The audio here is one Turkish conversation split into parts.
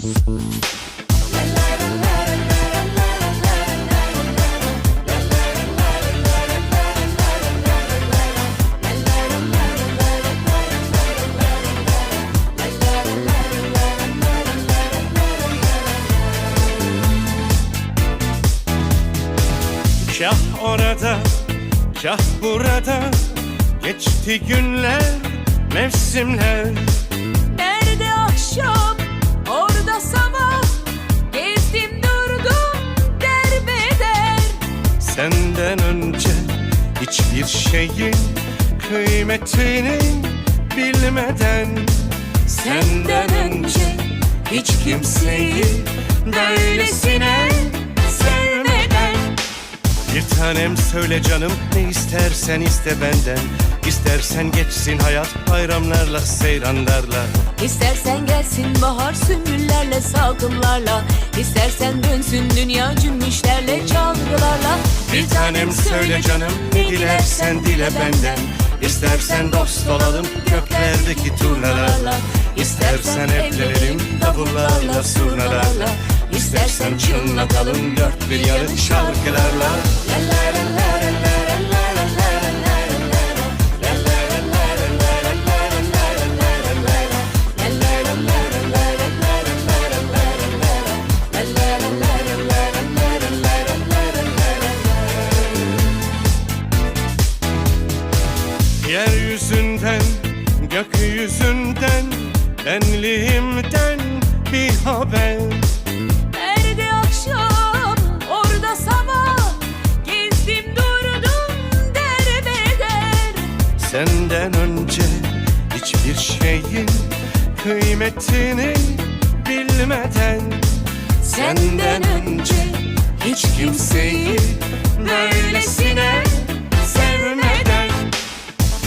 Kah orada, kah burada. Geçti günler, mevsimler. Senden önce hiçbir şeyin kıymetini bilmeden Senden önce hiç kimseyi böylesine sevmeden. Bir tanem söyle canım ne istersen iste benden. İstersen geçsin hayat bayramlarla seyranlarla. İstersen gelsin bahar sümbüllerle salkımlarla. İstersen dönsün dünya cümbüşlerle çalgılarla Bir tanem söyle canım ne dilersen dile benden. İstersen dost olalım göklerdeki turnalarla. İstersen evlenelim davullarla surnalarla. İstersen çınlatalım dört bir yanı şarkılarla Yeryüzünden, gökyüzünden, benliğimden bir haber. Nerede akşam, orada sabah Gezdim durdum derbeder Senden önce hiçbir şeyin kıymetini bilmeden. Senden önce hiç kimseyi böylesine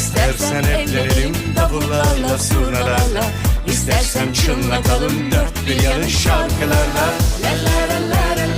İstersen evlenelim davullarla surnalarla İstersen çınlatalım dört bir yanı şarkılarla. La la la la la